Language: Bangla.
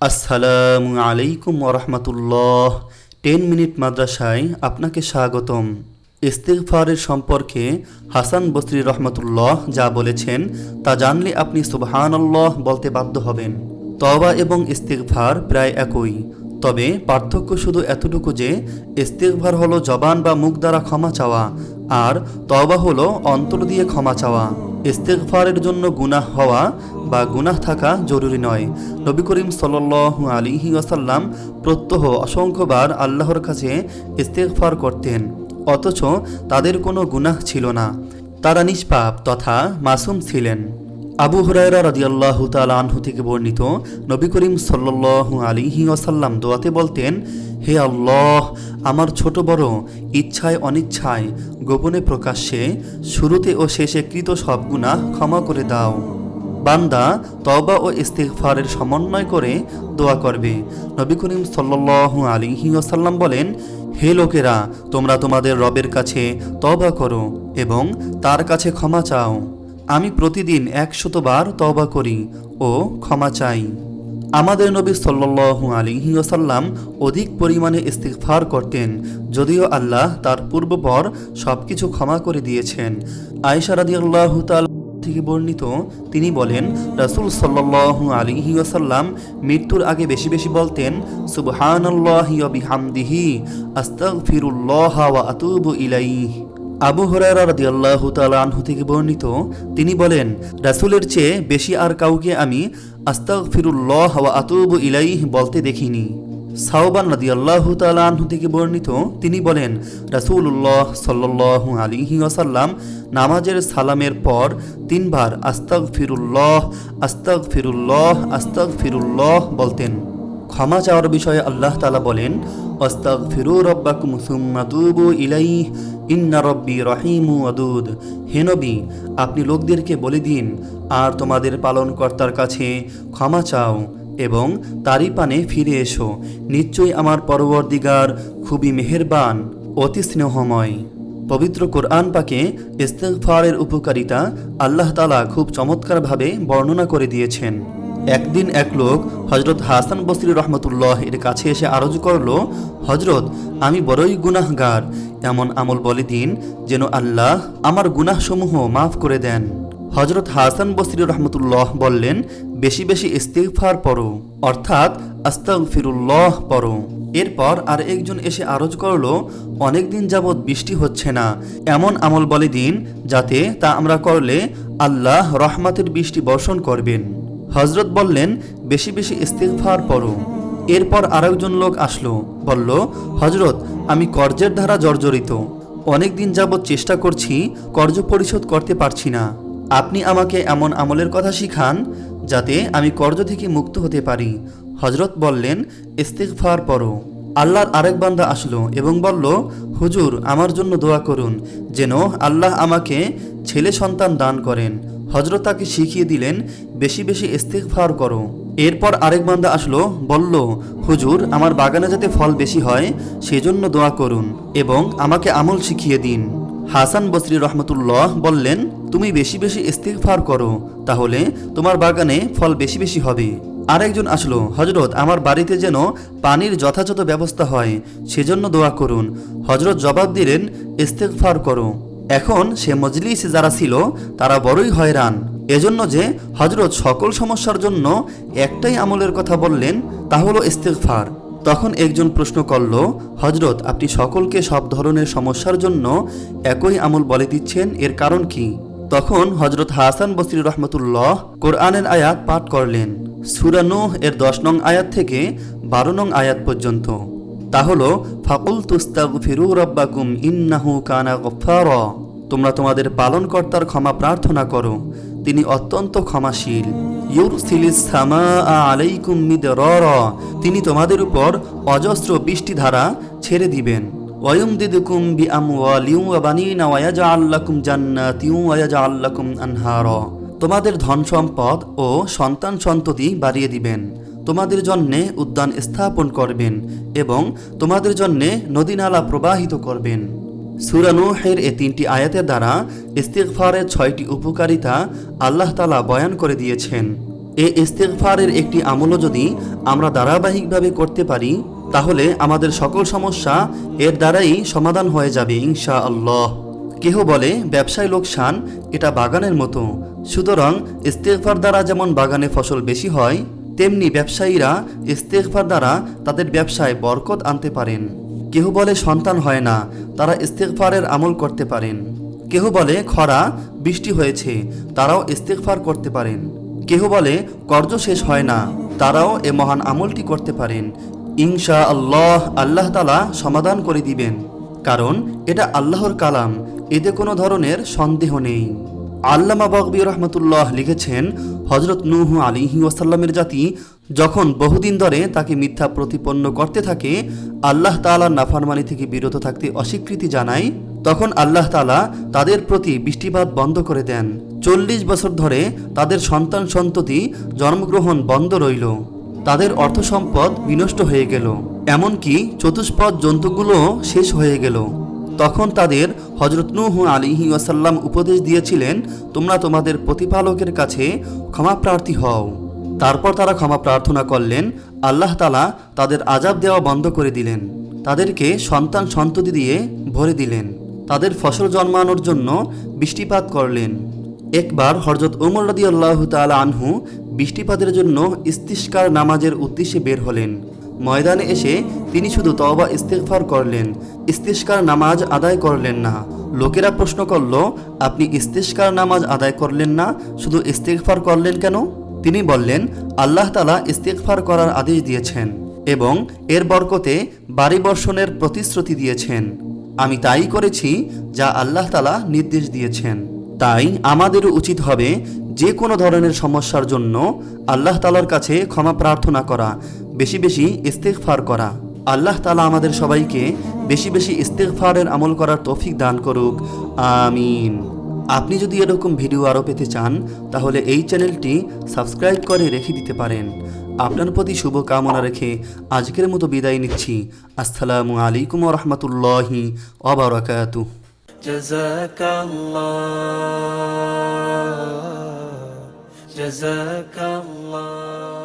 আসসালামু আলাইকুম ওরহমতুল্লাহ। টেন মিনিট মাদ্রাসায় আপনাকে স্বাগতম। ইস্তিগফারের সম্পর্কে হাসান বসরি রহমতুল্লাহ যা বলেছেন, তা জানলে আপনি সুবহানাল্লাহ বলতে বাধ্য হবেন। তওবা এবং ইস্তিগফার প্রায় একই। তবে পার্থক্য শুধু এতটুকু যে, ইস্তিগফার হলো জবান বা মুখ দ্বারা ক্ষমা চাওয়া, আর তবা হলো অন্তর দিয়ে ক্ষমা চাওয়া। ইস্তেগফারের জন্য গুনাহ হওয়া বা গুনাহ থাকা জরুরি নয়। নবী করিম সাল আলিহি আসাল্লাম প্রত্যহ অসংখ্যবার আল্লাহর কাছে ইস্তেকফার করতেন, অথচ তাদের কোনো গুনাহ ছিল না। তারা নিষ্পাপ তথা মাসুম ছিলেন। আবু হুরায়রা রাদিয়াল্লাহু তাআলা আনহু থেকে বর্ণিত নবী করিম সাল্লাল্লাহু আলাইহি ওয়াসাল্লাম দোয়াতে বলতেন, হে আল্লাহ, আমার ছোট বড় ইচ্ছায় অনিচ্ছায় গোপনে প্রকাশ্যে শুরুতে ও শেষে কৃত সব গুনাহ ক্ষমা করে দাও। বান্দা তবা ও ইস্তিগফারের সমন্বয় করে দোয়া করবে। নবী করিম সাল্লাল্লাহু আলাইহি ওয়াসাল্লাম বলেন, হে লোকেরা, তোমরা তোমাদের রবের কাছে তবা করো এবং তার কাছে ক্ষমা চাও। আমি প্রতিদিন একশতবার তবা করি ও ক্ষমা চাই। আমাদের নবী সাল্লাল্লাহু আলাইহি ওয়াসাল্লাম অধিক পরিমাণে ইস্তিগফার করতেন, যদিও আল্লাহ তার পূর্বপর সবকিছু ক্ষমা করে দিয়েছেন। আয়েশা রাদিয়াল্লাহু তাআলা থেকে বর্ণিত তিনি বলেন, রাসূল সাল্লাল্লাহু আলাইহি ওয়াসাল্লাম মৃত্যুর আগে বেশি বেশি বলতেন, সুবহানাল্লাহি বিহামদিহি, আস্তাগফিরুল্লাহ ওয়া আতুবু ইলাইহি। আবু হরারা রাদিয়াল্লাহু তাআলা আনহু থেকে বর্ণিত, তিনি বলেন, রাসুলের চেয়ে বেশি আর কাউকে আমি আস্তাগফিরুল্লাহ ওয়া আতুব ইলাইহি বলতে দেখিনি। সাওবান রাদিয়াল্লাহু তাআলা আনহু থেকে বর্ণিত, তিনি বলেন, রাসূলুল্লাহ সাল্লাল্লাহু আলাইহি ওয়াসাল্লাম নামাজের সালামের পর তিনবার আস্তাগফিরুল্লাহ আস্তাগফিরুল্লাহ আস্তাগফিরুল্লাহ বলতেন। ক্ষমা চাওয়ার বিষয়ে আল্লাহ তালা বলেন অস্তাক ফিরু রব্বাকুম সুম্মা তুবু ইলাই ইন্না রব্বি রহিমু আদুদ হেনবি আপনি লোকদেরকে বলে দিন, আর তোমাদের পালনকর্তার কাছে ক্ষমা চাও এবং তারই পানে ফিরে এসো। নিশ্চয়ই আমার পরবর্তীগার খুবই মেহেরবান, অতি স্নেহময়। পবিত্র কোরআন পাকে ইস্তেগফারের উপকারিতা আল্লাহ তালা খুব চমৎকারভাবে বর্ণনা করে দিয়েছেন। একদিন এক লোক হজরত হাসান বসরি রহমতুল্লাহ এর কাছে এসে আরজ করল হজরত আমি বড়ই গুনাহগার। এমন আমল বলে দিন যেন আল্লাহ আমার গুনাহসমূহ মাফ করে দেন। হজরত হাসান বসরি রহমতুল্লাহ বললেন, বেশি বেশি ইস্তিগফার পড়ো, অর্থাৎ আস্তাগফিরুল্লাহ পড়ো। এরপর আর একজন এসে আরজ করল অনেকদিন যাবৎ বৃষ্টি হচ্ছে না। এমন আমল বলে দিন যাতে তা আমরা করলে আল্লাহ রহমাতের বৃষ্টি বর্ষণ করবেন। হজরত বললেন, বেশি বেশি ইস্তিগফার পড়ো। এরপর আরেকজন লোক আসলো, বলল হজরত আমি কর্জের ধারা জর্জরিত। অনেক দিন যাবৎ চেষ্টা করছি কর্জ পরিশোধ করতে পারছি না। আপনি আমাকে এমন আমলের কথা শিখান, যাতে আমি কর্জ থেকে মুক্ত হতে পারি। হজরত বললেন, ইস্তিগফার পড়ো। আল্লাহর আরেক বান্দা আসলো এবং বলল, হুজুর, আমার জন্য দোয়া করুন, যেন আল্লাহ আমাকে ছেলে সন্তান দান করেন। হজরত তাকে শিখিয়ে দিলেন, বেশি বেশি ইস্তেগফার করো। এরপর আরেক বান্দা আসলো, বলল, হুজুর, আমার বাগানে যাতে ফল বেশি হয়, সেজন্য দোয়া করুন এবং আমাকে আমল শিখিয়ে দিন। হাসান বসরি রহমতুল্লাহ বললেন, তুমি বেশি বেশি ইস্তেগফার করো, তাহলে তোমার বাগানে ফল বেশি বেশি হবে। আরেকজন আসলো হজরত আমার বাড়িতে যেন পানির যথাযথ ব্যবস্থা হয়, সেজন্য দোয়া করুন। হজরত জবাব দিলেন, ইস্তেগফার করো। এখন সে মজলিসে যারা ছিল, তারা বড়ই হয়রান। এজন্য যে হজরত সকল সমস্যার জন্য একটাই আমলের কথা বললেন, তা হলো ইস্তেগফার। তখন একজন প্রশ্ন করল হজরত আপনি সকলকে সব ধরনের সমস্যার জন্য একই আমল বলে দিচ্ছেন, এর কারণ কি? তখন হজরত হাসান বসরি রহমতুল্লাহ কোরআনের আয়াত পাঠ করলেন। সুরানুহ এর দশ নং আয়াত থেকে বারো নং আয়াত পর্যন্ত। তা হলো ফাকুল তুস্তাগ ফিরু রব্বাকুম ইন্নাহু কানা গফার তোমরা তোমাদের পালনকর্তার ক্ষমা প্রার্থনা করো, তিনি অত্যন্ত ক্ষমাশীল। তিনি তোমাদের উপর অজস্র বৃষ্টিধারা ছেড়ে দিবেন। ওয়ুমদিদুকুম বি আমওয়ালিউ ওয়া বানিনা ওয়া ইয়াজআল লাকুম জান্নাতিউ ওয়া ইয়াজআল লাকুম আনহারা। তোমাদের ধন সম্পদ ও সন্তান সন্ততি বাড়িয়ে দিবেন। তোমাদের জন্যে উদ্যান স্থাপন করবেন এবং তোমাদের জন্যে নদীনালা প্রবাহিত করবেন। সুরানুহের এ তিনটি আয়াতের দ্বারা ইস্তিগফারের ছয়টি উপকারিতা আল্লাহ তালা বয়ান করে দিয়েছেন। এ ইস্তেগফারের একটি আমলও যদি আমরা ধারাবাহিকভাবে করতে পারি, তাহলে আমাদের সকল সমস্যা এর দ্বারাই সমাধান হয়ে যাবে ইনশা আল্লাহ কেহ বলে, ব্যবসায় লোকসান, এটা বাগানের মতো। সুতরাং ইস্তেগফার দ্বারা যেমন বাগানে ফসল বেশি হয় তেমনি ব্যবসায়ীরা ইস্তেগফার দ্বারা তাদের ব্যবসায় বরকত আনতে পারেন। কেহ বলে সন্তান হয় না, তারা ইস্তেগফারের আমল করতে পারেন। কেহ বলে খরা, বৃষ্টি হয়েছে, তারাও ইস্তেগফার করতে পারেন। কেহ বলে কর্জ শেষ হয় না, তারাও এ মহান আমলটি করতে পারেন। ইনশা আল্লাহ আল্লাহ তালা সমাধান করে দিবেন। কারণ এটা আল্লাহর কালাম, এতে কোনো ধরনের সন্দেহ নেই। আল্লামা বকবি রহমতুল্লাহ লিখেছেন হজরত নুহ আলিহি ওয়াসাল্লামের জাতি যখন বহুদিন ধরে তাকে মিথ্যা প্রতিপন্ন করতে থাকে, আল্লাহ তালার নাফারমানি থেকে বিরত থাকতে অস্বীকৃতি জানায়, তখন আল্লাহ তালা তাদের প্রতি বৃষ্টিপাত বন্ধ করে দেন। চল্লিশ বছর ধরে তাদের সন্তান সন্ততি জন্মগ্রহণ বন্ধ রইল। তাদের অর্থ সম্পদ বিনষ্ট হয়ে গেল। এমনকি চতুষ্পদ জন্তুগুলো শেষ হয়ে গেল। তখন তাদের হজরত নুহু আলিহি ওয়াসাল্লাম উপদেশ দিয়েছিলেন, তোমরা তোমাদের প্রতিপালকের কাছে ক্ষমা প্রার্থী হও। তারপর তারা ক্ষমা প্রার্থনা করলেন। আল্লাহ তালা তাদের আজাব দেওয়া বন্ধ করে দিলেন। তাদেরকে সন্তান সন্ততি দিয়ে ভরে দিলেন। তাদের ফসল জন্মানোর জন্য বৃষ্টিপাত করলেন। একবার হরজত ওমর রাদি আল্লাহ তালা আনহু বৃষ্টিপাতের জন্য ইস্তিস্কার নামাজের উদ্দেশ্যে বের হলেন। ময়দানে এসে তিনি শুধু তওবা ইস্তেগফার করলেন ইস্তিস্কার নামাজ আদায় করলেন না। লোকেরা প্রশ্ন করল, আপনি ইস্তিস্কার নামাজ আদায় করলেন না, শুধু ইস্তেগফার করলেন কেন? তিনি বললেন, আল্লাহ তালা ইস্তেগফার করার আদেশ দিয়েছেন এবং এর বরকতে বাড়ি বর্ষণের প্রতিশ্রুতি দিয়েছেন। আমি তাই করেছি যা আল্লাহ তালা নির্দেশ দিয়েছেন। তাই আমাদেরও উচিত হবে যে কোনো ধরনের সমস্যার জন্য আল্লাহ তালার কাছে ক্ষমা প্রার্থনা করা বেশি বেশি ইস্তেগফার করা আল্লাহ তালা আমাদের সবাইকে বেশি বেশি ইস্তেগফারের আমল করার তৌফিক দান করুক আমিন আপনি যদি এরকম ভিডিও আরও পেতে চান তাহলে এই চ্যানেলটি সাবস্ক্রাইব করে রেখে দিতে পারেন আপনার প্রতি শুভ কামনা রেখে আজকের মতো বিদায় নিচ্ছি আসসালামু আলাইকুম রহমতুল্লাহি অবরাকাতু جزاك الله جزاك الله